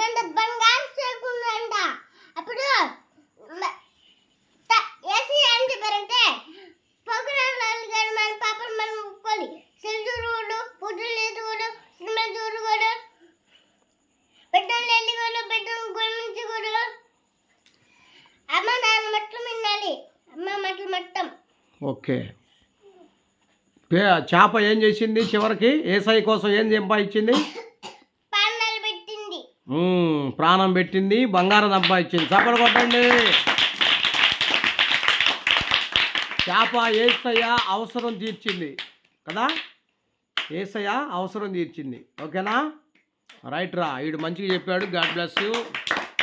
గంట బంగారు చేరుకుందంట అప్పుడు ఏసీ ఏం చెప్పారంటే పోకరాలు కానీ మన పాపను మనం ఒప్పుకోవాలి. సెల్ చూడకూడదు పూజలు చేసుకోడు సినిమాలు చూడకూడదు బిడ్డలు వెళ్ళకూడదు బిడ్డలు గుణించకూడదు అమ్మ నాన్న మట్టం వినాలి. అమ్మ మట్టలు మట్టం. ఓకే. చేప ఏం చేసింది చివరికి? ఏసఐ కోసం ఏం సంపాదించింది? ప్రాణం పెట్టింది బంగారం సంపాదించింది. చప్పలు కొట్టండి. చేప ఏసయ్య అవసరం తీర్చింది. కదా? ఏసయ్య అవసరం తీర్చింది. ఓకేనా? రైట్ రా వీడు మంచిగా చెప్పాడు. God bless you.